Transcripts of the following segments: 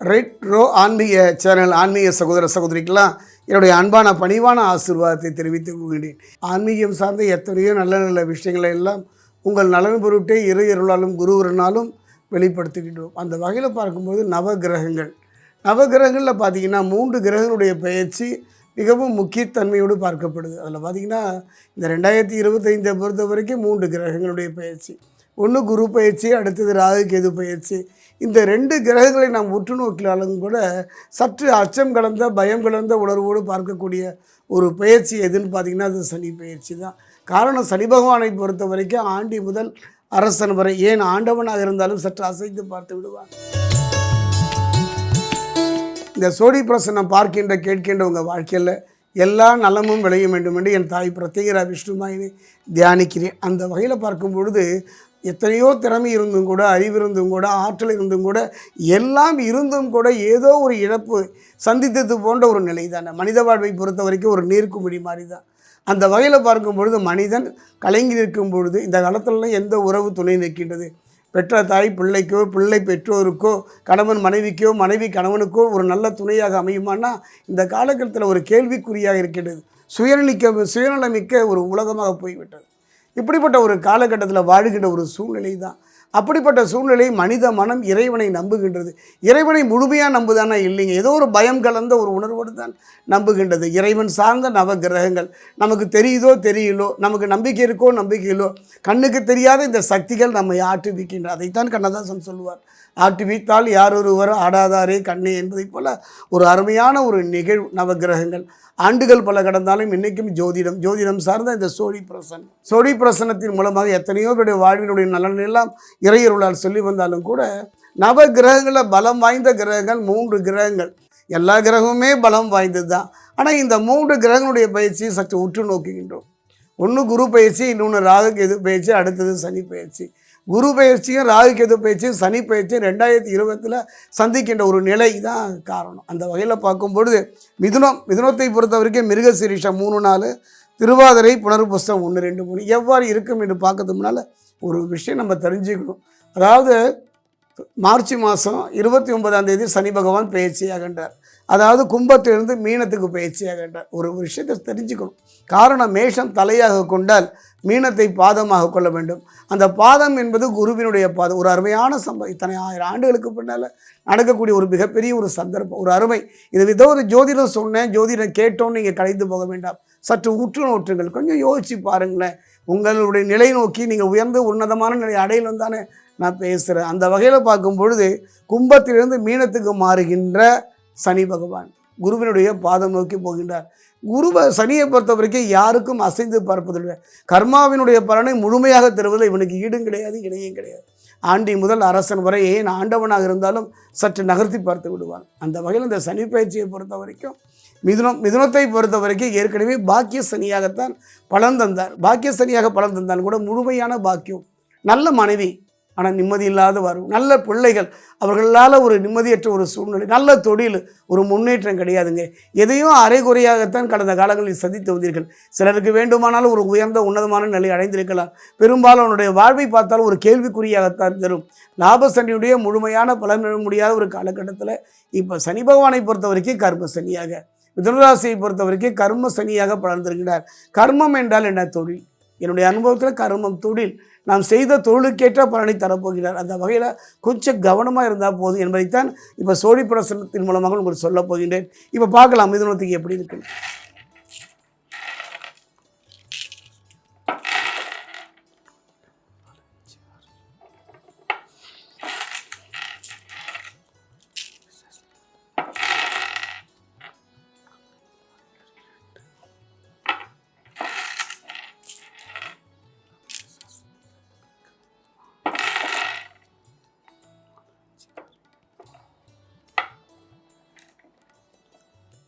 Right row ஆன்மீக channel ஆன்மீக சகோதர சகோதரிக்கெல்லாம் என்னுடைய அன்பான பணிவான ஆசீர்வாதத்தை தெரிவித்துக் கொள்கிறேன். ஆன்மீகம் சார்ந்த எத்தனையோ நல்ல நல்ல விஷயங்களை எல்லாம் உங்கள் நலன் பொருட்டே இரு இருளாலும் குருவரனாலும் வெளிப்படுத்துகின்றோம். அந்த வகையில் பார்க்கும்போது நவ கிரகங்கள். நவ கிரகங்களில் பார்த்தீங்கன்னா மூன்று கிரகங்களுடைய பயிற்சி மிகவும் முக்கியத்தன்மையோடு பார்க்கப்படுது. அதில் பார்த்தீங்கன்னா இந்த ரெண்டாயிரத்தி இருபத்தைந்தை பொறுத்த வரைக்கும் மூன்று கிரகங்களுடைய பயிற்சி ஒன்று குரு பயிற்சி அடுத்தது ராகு கேது பயிற்சி. இந்த ரெண்டு கிரகங்களை நாம் உற்று நோக்கினாலும் கூட சற்று அச்சம் கலந்த பயம் கலந்த உணர்வோடு பார்க்கக்கூடிய ஒரு பயிற்சி எதுன்னு பார்த்தீங்கன்னா அது சனி பயிற்சி தான். காரணம் சனி பகவானை பொறுத்த வரைக்கும் ஆண்டி முதல் அரசன் வரை ஏன் ஆண்டவனாக இருந்தாலும் சற்று அசைத்து பார்த்து விடுவான். இந்த சோடி பிரசனம் பார்க்கின்ற கேட்கின்ற உங்கள் வாழ்க்கையில் எல்லா நலமும் விளைய வேண்டும் என்று என் தாய் பிரத்யேகரா விஷ்ணுமாயினை தியானிக்கிறேன். அந்த வகையில் பார்க்கும் பொழுது எத்தனையோ திறமை இருந்தும் கூட அறிவு இருந்தும் கூட ஆற்றல் இருந்தும் கூட எல்லாம் இருந்தும் கூட ஏதோ ஒரு இழப்பு சந்தித்தது போன்ற ஒரு நிலை தானே மனித வாழ்வை பொறுத்த வரைக்கும் ஒரு நீர்க்குமிழி மாதிரி தான் அந்த வகையில் பார்க்கும் பொழுது மனிதன் கலங்கி நிற்கும் பொழுது இந்த காலத்துலலாம் எந்த உறவு துணை நிற்கின்றது? பெற்ற தாய் பிள்ளைக்கோ பிள்ளை பெற்றோருக்கோ கணவன் மனைவிக்கோ மனைவி கணவனுக்கோ ஒரு நல்ல துணையாக அமையுமானா இந்த காலகட்டத்தில் ஒரு கேள்விக்குறியாக இருக்கின்றது. சுயநலிக்க சுயநலமிக்க ஒரு உலகமாக போய்விட்டது. இப்படிப்பட்ட ஒரு காலகட்டத்தில் வாழுகின்ற ஒரு சூழ்நிலை தான் அப்படிப்பட்ட சூழ்நிலை மனித மனம் இறைவனை நம்புகின்றது. இறைவனை முழுமையாக நம்புதானா? இல்லைங்க. ஏதோ ஒரு பயம் கலந்த ஒரு உணர்வோடு தான் நம்புகின்றது. இறைவன் சார்ந்த நவ கிரகங்கள். நமக்கு தெரியுதோ தெரியலோ நமக்கு நம்பிக்கை இருக்கோ நம்பிக்கையிலோ கண்ணுக்கு தெரியாத இந்த சக்திகள் நம்மை ஆற்றுவிக்கின்ற அதைத்தான் கண்ணதாசன் சொல்லுவார். ஆட்டுவித்தால் யாரொருவர் ஆடாதாரே கண்ணே என்பதைப் போல ஒரு அருமையான ஒரு நிகழ்வு நவகிரகங்கள் ஆண்டுகள் பல கடந்தாலும் இன்றைக்கும் ஜோதிடம் ஜோதிடம் சார்ந்த இந்த சோழி பிரசன்னம். சோழி பிரசன்னத்தின் மூலமாக எத்தனையோ பேருடைய வாழ்வினுடைய நலன் எல்லாம் இறையருளால் சொல்லி வந்தாலும் கூட நவ கிரகங்களில் பலம் வாய்ந்த கிரகங்கள் மூன்று கிரகங்கள். எல்லா கிரகமுமே பலம் வாய்ந்தது தான் ஆனால் இந்த மூன்று கிரகங்களுடைய பயிற்சியை சற்று உற்று நோக்குகின்றோம். ஒன்று குரு பயிற்சி இன்னொன்று ராகு எது பயிற்சி அடுத்தது சனி பயிற்சி. குரு பயிற்சியும் ராகு கேது பயிற்சியும் சனி பயிற்சியும் ரெண்டாயிரத்தி இருபத்தில் சந்திக்கின்ற ஒரு நிலை தான் காரணம். அந்த வகையில் பார்க்கும்பொழுது மிதுனம் மிதுனத்தை பொறுத்த வரைக்கும் மிருக சிரீஷம் மூணு நாள் திருவாதிரை புனர்புஸ்தம் ஒன்று ரெண்டு மூணு எவ்வாறு இருக்கும் என்று பார்க்கறது முன்னால் ஒரு விஷயம் நம்ம தெரிஞ்சுக்கணும். அதாவது மார்ச் மாதம் இருபத்தி ஒன்பதாம் தேதி சனி பகவான் பயிற்சியாகின்றார். அதாவது கும்பத்திலிருந்து மீனத்துக்கு பயிற்சியாக ஒரு விஷயத்தை தெரிஞ்சுக்கணும். காரணம் மேஷம் தலையாக கொண்டால் மீனத்தை பாதமாக கொள்ள வேண்டும். அந்த பாதம் என்பது குருவினுடைய பாதம். ஒரு அருமையான சம்பவம். இத்தனை ஆயிரம் ஆண்டுகளுக்கு பின்னால் நடக்கக்கூடிய ஒரு மிகப்பெரிய ஒரு சந்தர்ப்பம். ஒரு அருமை. இது ஏதோ ஒரு ஜோதிடம் சொன்னேன் ஜோதிடம் கேட்டோன்னு நீங்கள் கலைந்து போக வேண்டாம். சற்று உற்று நோற்றுங்கள். கொஞ்சம் யோசித்து பாருங்களேன். உங்களுடைய நிலை நோக்கி நீங்கள் உயர்ந்து உன்னதமான நிலை அடையிலும் தானே நான் பேசுகிறேன் அந்த வகையில் பார்க்கும் பொழுது கும்பத்திலிருந்து மீனத்துக்கு மாறுகின்ற சனி பகவான். குருவினுடைய பாதம் நோக்கி போகின்றார். குருவை சனியை பொறுத்த வரைக்கும் யாருக்கும் அசைந்து பார்ப்பதில்லை. கர்மாவினுடைய பலனை முழுமையாக தருவதில் இவனுக்கு ஈடும் கிடையாது இணையும் கிடையாது. ஆண்டி முதல் அரசன் வரை ஏன் ஆண்டவனாக இருந்தாலும் சற்று நகர்த்தி பார்த்து விடுவான். அந்த வகையில் இந்த சனி பயிற்சியை பொறுத்த வரைக்கும் மிதுனம் மிதுனத்தை பொறுத்த வரைக்கும் ஏற்கனவே பாக்கிய சனியாகத்தான் பலன் தந்தார். பாக்கிய சனியாக பலன் தந்தான் கூட முழுமையான பாக்கியம் நல்ல மனைவி ஆனால் நிம்மதி இல்லாத வரும் நல்ல பிள்ளைகள். அவர்களால் ஒரு நிம்மதியற்ற ஒரு சூழ்நிலை நல்ல தொழில் ஒரு முன்னேற்றம் கிடையாதுங்க. எதையும் அரைகுறையாகத்தான் கடந்த காலங்களில் சந்தித்து வந்தீர்கள். சிலருக்கு வேண்டுமானாலும் ஒரு உயர்ந்த உன்னதமான நிலை அடைந்திருக்கலாம். பெரும்பாலும் அவனுடைய வாழ்வை பார்த்தால் ஒரு கேள்விக்குறியாகத்தான் தரும். லாபசனியுடைய முழுமையான பலன் பெற முடியாத ஒரு காலகட்டத்தில் இப்போ சனி பகவானை பொறுத்த வரைக்கும் கர்ம சனியாக மிதுனராசியை பொறுத்த வரைக்கும் கர்ம சனியாக பலர்ந்திருக்கிறார் கர்மம் என்றால் என்ன? தொழில். என்னுடைய அனுபவத்தில் கர்மம் தொழில். நாம் செய்த தொழிலுக்கேற்ற பலனை தரப்போகிறார். அந்த வகையில் கொஞ்சம் கவனமாக இருந்தால் போதும் என்பதைத்தான் இப்போ சோழி பிரசனத்தின் மூலமாக உங்களுக்கு சொல்லப் போகின்றேன். இப்போ பார்க்கலாம் மிதுனத்துக்கு எப்படி இருக்குன்னு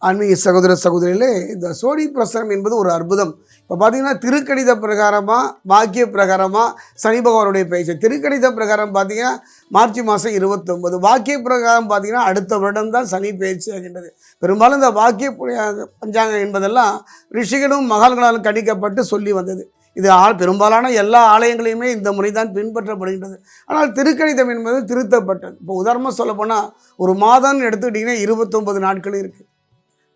ஆன்மீக சகோதர சகோதரிகளே இந்த சோடி பிரசனம் என்பது ஒரு அற்புதம். இப்போ பார்த்தீங்கன்னா திருக்கணித பிரகாரமாக பாக்கிய பிரகாரமாக சனி பகவானுடைய பயிற்சி. திருக்கணித பிரகாரம் பார்த்தீங்கன்னா மார்ச் மாதம் இருபத்தொம்பது வாக்கிய பிரகாரம் பார்த்தீங்கன்னா அடுத்த வருடம் தான் சனி பயிற்சி ஆகின்றது. பெரும்பாலும் இந்த வாக்கிய பஞ்சாங்கம் என்பதெல்லாம் ரிஷிகளும் மகள்களாலும் கணிக்கப்பட்டு சொல்லி வந்தது. இது ஆ பெரும்பாலான எல்லா ஆலயங்களையுமே இந்த முறை தான் பின்பற்றப்படுகின்றது. ஆனால் திருக்கணிதம் என்பது திருத்தப்பட்டது. இப்போ உதாரணமாக சொல்லப்போனால் ஒரு மாதம்னு எடுத்துக்கிட்டிங்கன்னா இருபத்தொம்பது நாட்கள் இருக்குது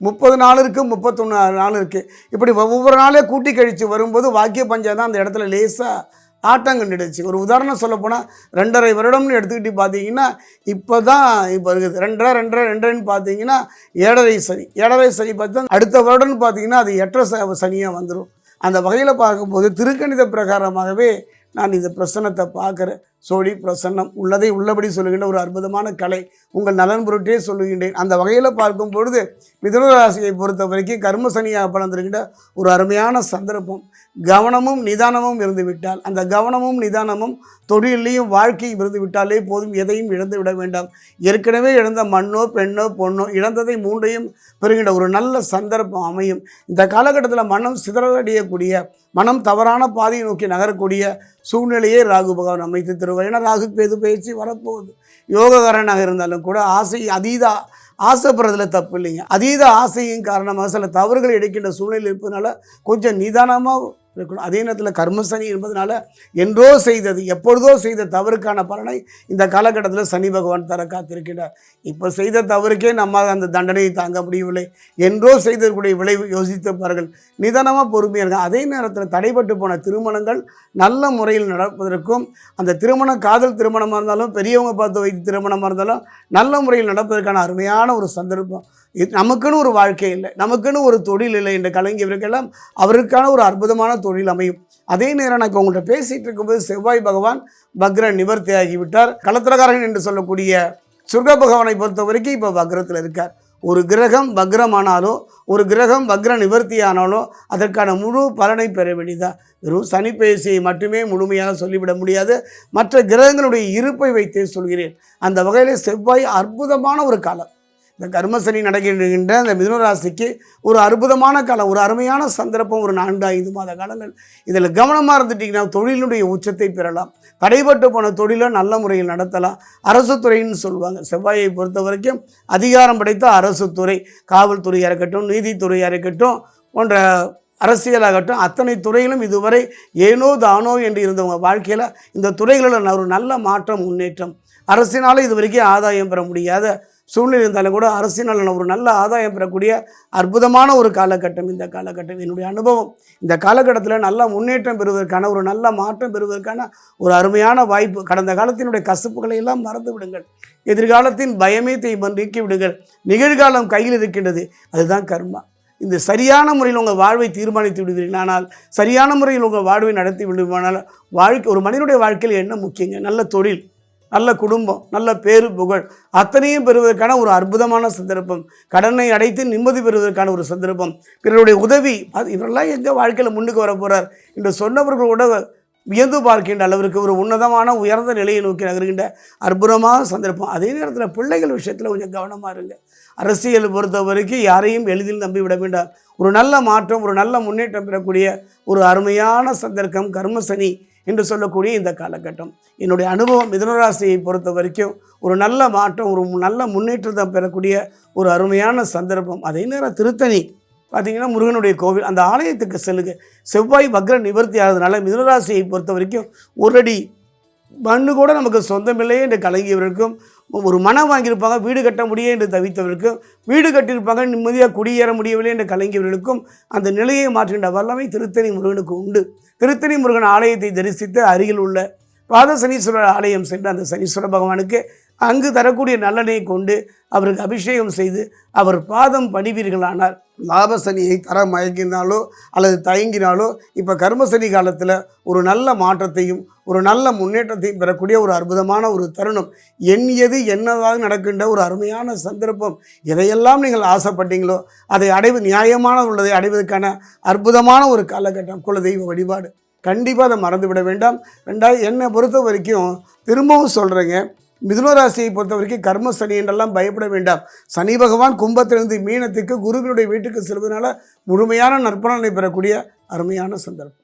முப்பது நாள் இருக்குது முப்பத்தொன்று நாள் இருக்குது இப்படி ஒவ்வொரு நாளே கூட்டி கழித்து வரும்போது வாக்கிய பஞ்சம் தான் அந்த இடத்துல லேசாக ஆட்டம் கண்டுடுச்சு ஒரு உதாரணம் சொல்லப்போனால் ரெண்டரை வருடம்னு எடுத்துக்கிட்டு பார்த்தீங்கன்னா இப்போ தான் இப்போ இருக்குது. ரெண்டரை ரெண்டரை ரெண்டரைன்னு பார்த்தீங்கன்னா ஏழரை சனி. ஏழரை சனி பார்த்தா அடுத்த வருடம்னு பார்த்தீங்கன்னா அது எட்டரை ச சனியாக வந்துடும் அந்த வகையில் பார்க்கும்போது திருக்கணித பிரகாரமாகவே நான் இந்த பிரச்சனத்தை பார்க்குறேன். சோழி பிரசன்னம் உள்ளதை உள்ளபடி சொல்லுகின்ற ஒரு அற்புதமான கலை உங்கள் நலன் பொருட்டே சொல்லுகின்றேன். அந்த வகையில் பார்க்கும் பொழுது மிதுனராசியை பொறுத்த வரைக்கும் கர்மசனியாக பலந்திருக்கின்ற ஒரு அருமையான சந்தர்ப்பம். கவனமும் நிதானமும் இருந்து விட்டால் அந்த கவனமும் நிதானமும் தொழிலையும் வாழ்க்கையும் இருந்து விட்டாலே போதும் எதையும் இழந்து விட வேண்டாம். ஏற்கனவே இழந்த மண்ணோ பெண்ணோ பொண்ணோ இழந்ததை மூன்றையும் பெறுகின்ற ஒரு நல்ல சந்தர்ப்பம் அமையும். இந்த காலகட்டத்தில் மனம் சிதறடையக்கூடிய மனம் தவறான பாதையை நோக்கி நகரக்கூடிய சூழ்நிலையே ராகு பகவான் அமைத்து திரு ஒரு ராகு பேது பயிற்சி வரப்போகுது. யோககாரனாக இருந்தாலும் கூட ஆசை அதீத ஆசைப்படுறதுல தப்பு இல்லைங்க. அதீத ஆசையின் காரணமாக சில தவறுகள் எடுக்கின்ற சூழ்நிலை இருப்பதனால கொஞ்சம் நிதானமாக இருக்கணும். அதே நேரத்தில் கர்மசனி என்பதனால என்றோ செய்தது எப்பொழுதோ செய்த தவறுக்கான பலனை இந்த காலகட்டத்தில் சனி பகவான் தர காத்திருக்கிறார். இப்போ செய்த தவறுக்கே நம்ம அந்த தண்டனையை தாங்க முடியவில்லை. என்றோ செய்ததற்குடைய விளைவு யோசித்திருப்பார்கள். நிதானமாக பொறுமையாக இருக்கும் அதே நேரத்தில் தடைபட்டு போன திருமணங்கள் நல்ல முறையில் நடப்பதற்கும் அந்த திருமணம் காதல் திருமணமாக இருந்தாலும் பெரியவங்க பார்த்து வைத்து திருமணமாக இருந்தாலும் நல்ல முறையில் நடப்பதற்கான அருமையான ஒரு சந்தர்ப்பம். நமக்குன்னு ஒரு வாழ்க்கை இல்லை. நமக்குன்னு ஒரு தொழில் இல்லை என்ற கலைஞர்களுக்கெல்லாம் அவருக்கான ஒரு அற்புதமான தொழில் அமையும். அதே நேரம் நான் இப்போ உங்கள்கிட்ட பேசிகிட்டு இருக்கும்போது செவ்வாய் பகவான் பக்ர நிவர்த்தி ஆகிவிட்டார் களத்திரகாரன் என்று சொல்லக்கூடிய சுர்க பகவானை பொறுத்த வரைக்கும் இப்போ வக்ரத்தில் இருக்கார். ஒரு கிரகம் வக்ரமானாலோ ஒரு கிரகம் வக்ர நிவர்த்தி ஆனாலோ அதற்கான முழு பலனை பெற வேண்டியதாக வெறும் சனிப்பேசியை மட்டுமே முழுமையாக சொல்லிவிட முடியாது. மற்ற கிரகங்களுடைய இருப்பை வைத்தே சொல்கிறேன். அந்த வகையில் செவ்வாய் அற்புதமான ஒரு காலம். இந்த கர்மசனி நடக்கின்ற அந்த மிதுனராசிக்கு ஒரு அற்புதமான காலம் ஒரு அருமையான சந்தர்ப்பம் ஒரு நான்கு ஐந்து மாத காலங்கள். இதில் கவனமாக இருந்துட்டிங்கன்னா தொழிலுடைய உச்சத்தை பெறலாம். தடைபட்டு போன தொழிலை நல்ல முறையில் நடத்தலாம். அரசு துறைன்னு சொல்லுவாங்க. செவ்வாயை பொறுத்த வரைக்கும் அதிகாரம் படைத்த அரசு துறை. காவல்துறையாக இருக்கட்டும் நீதித்துறையாக இருக்கட்டும் போன்ற அரசியலாகட்டும் அத்தனை துறையிலும் இதுவரை ஏனோ தானோ என்று இருந்தவங்க வாழ்க்கையில் இந்த துறைகளில் ஒரு நல்ல மாற்றம் முன்னேற்றம். அரசினால் இது வரைக்கும் ஆதாயம் பெற முடியாத சூழ்நிலை இருந்தாலும் கூட அரசினால் ஒரு நல்ல ஆதாயம் பெறக்கூடிய அற்புதமான ஒரு காலகட்டம் இந்த காலகட்டம் என்னுடைய அனுபவம். இந்த காலகட்டத்தில் நல்ல முன்னேற்றம் பெறுவதற்கான ஒரு நல்ல மாற்றம் பெறுவதற்கான ஒரு அருமையான வாய்ப்பு. கடந்த காலத்தினுடைய கசப்புகளை எல்லாம் மறந்து விடுங்கள். எதிர்காலத்தின் பயமே தீபம் நீக்கி விடுங்கள். நிகழ்காலம் கையில் இருக்கின்றது. அதுதான் கர்மா. இந்த சரியான முறையில் உங்கள் வாழ்வை தீர்மானித்து விடுவீர்கள். ஆனால் சரியான முறையில் உங்கள் வாழ்வை நடத்தி விடுவானால் வாழ்க்கை ஒரு மனிதனுடைய வாழ்க்கையில் என்ன முக்கியங்க? நல்ல தொழில். நல்ல குடும்பம் நல்ல பேரு புகழ். அத்தனையும் பெறுவதற்கான ஒரு அற்புதமான சந்தர்ப்பம். கடனை அடைத்து நிம்மதி பெறுவதற்கான ஒரு சந்தர்ப்பம். பிறருடைய உதவி அது இவரெல்லாம் எங்கே வாழ்க்கையில் முன்னுக்கு வர போகிறார் என்று சொன்னவர்களோட வியந்து பார்க்கின்ற அளவிற்கு ஒரு உன்னதமான உயர்ந்த நிலையை நோக்கி நகர்கின்ற அற்புதமான சந்தர்ப்பம். அதே நேரத்தில் பிள்ளைகள் விஷயத்தில் கொஞ்சம் கவனமாக இருங்க. அரசியல் பொறுத்த வரைக்கும் யாரையும் எளிதில் நம்பி விட வேண்டாம். ஒரு நல்ல மாற்றம் ஒரு நல்ல முன்னேற்றம் பெறக்கூடிய ஒரு அருமையான சந்தர்ப்பம். கர்மசனி என்று சொல்லக்கூடிய இந்த காலகட்டம். என்னுடைய அனுபவம் மிதனராசியை பொறுத்த வரைக்கும் ஒரு நல்ல மாற்றம் ஒரு நல்ல முன்னேற்றத்தை பெறக்கூடிய ஒரு அருமையான சந்தர்ப்பம். அதே நேரம் திருத்தணி. பார்த்தீங்கன்னா முருகனுடைய கோவில் அந்த ஆலயத்துக்கு செல்லுங்க. செவ்வாய் வக்ர நிவர்த்தி ஆகிறதுனால மிதனராசியை பொறுத்த வரைக்கும் ஒரு அடி மண்ணு கூட நமக்கு சொந்தமில்லையே என்று கலங்கியவர்களுக்கும் ஒரு மனம் வாங்கியிருப்பாங்க வீடு கட்ட முடியும் என்று தவித்தவர்களுக்கும் வீடு கட்டியிருப்பாங்க நிம்மதியாக குடியேற முடியவில்லை என்று கலங்கியவர்களுக்கும் அந்த நிலையை மாற்றுகின்ற வல்லமை திருத்தணி முருகனுக்கு உண்டு. திருத்தணி முருகன் ஆலயத்தை தரிசித்து அருகில் உள்ள பாத சனீஸ்வரர் ஆலயம் சென்று அந்த சனீஸ்வர பகவானுக்கு அங்கு தரக்கூடிய நல்லனை கொண்டு அவருக்கு அபிஷேகம் செய்து அவர் பாதம் பணிவீர்களானார். லாபசனியை தர மயங்கினாலோ அல்லது தயங்கினாலோ இப்போ கர்மசனி காலத்தில் ஒரு நல்ல மாற்றத்தையும் ஒரு நல்ல முன்னேற்றத்தையும் பெறக்கூடிய ஒரு அற்புதமான ஒரு தருணம். எண்ணியது என்னதாக நடக்கின்ற ஒரு அருமையான சந்தர்ப்பம். எதையெல்லாம் நீங்கள் ஆசைப்பட்டீங்களோ அதை அடைவு நியாயமான உள்ளதை அடைவதற்கான அற்புதமான ஒரு காலகட்டம் குலதெய்வ வழிபாடு. கண்டிப்பாக அதை மறந்து விட வேண்டாம். ரெண்டாவது என்னை பொறுத்த வரைக்கும் திரும்பவும் சொல்கிறேங்க மிதுனராசியை பொறுத்த வரைக்கும் கர்ம சனி என்றெல்லாம் பயப்பட வேண்டாம். சனி பகவான் கும்பத்திலிருந்து மீனத்துக்கு குருவினுடைய வீட்டுக்கு செல்வதனால முழுமையான நற்பலனை பெறக்கூடிய அருமையான சந்தர்ப்பம்.